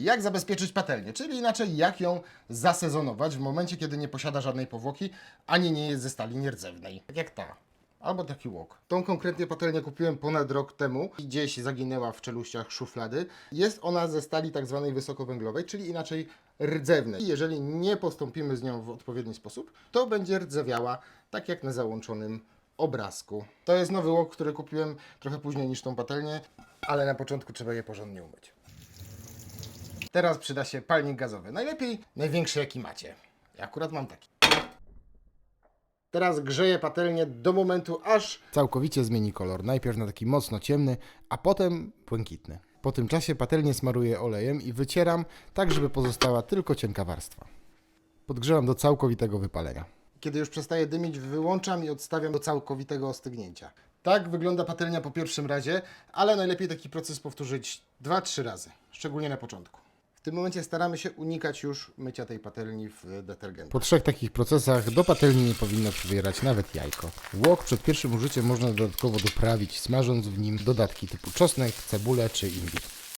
Jak zabezpieczyć patelnię, czyli inaczej jak ją zasezonować w momencie, kiedy nie posiada żadnej powłoki, ani nie jest ze stali nierdzewnej, tak jak ta. Albo taki łok. Tą konkretnie patelnię kupiłem ponad rok temu gdzieś zaginęła w czeluściach szuflady. Jest ona ze stali tak zwanej wysokowęglowej, czyli inaczej rdzewnej. I Jeżeli nie postąpimy z nią w odpowiedni sposób, to będzie rdzewiała, tak jak na załączonym obrazku. To jest nowy łok, który kupiłem trochę później niż tą patelnię, ale na początku trzeba je porządnie umyć. Teraz przyda się palnik gazowy. Najlepiej największy jaki macie. Ja akurat mam taki. Teraz grzeję patelnię do momentu, aż całkowicie zmieni kolor. Najpierw na taki mocno ciemny, a potem błękitny. Po tym czasie patelnię smaruję olejem i wycieram, tak żeby pozostała tylko cienka warstwa. Podgrzewam do całkowitego wypalenia. Kiedy już przestaje dymić, wyłączam i odstawiam do całkowitego ostygnięcia. Tak wygląda patelnia po pierwszym razie, ale najlepiej taki proces powtórzyć 2-3 razy, szczególnie na początku. W tym momencie staramy się unikać już mycia tej patelni w detergencie. Po trzech takich procesach do patelni nie powinno przybierać nawet jajko. Łok przed pierwszym użyciem można dodatkowo doprawić, smażąc w nim dodatki typu czosnek, cebulę czy imbir.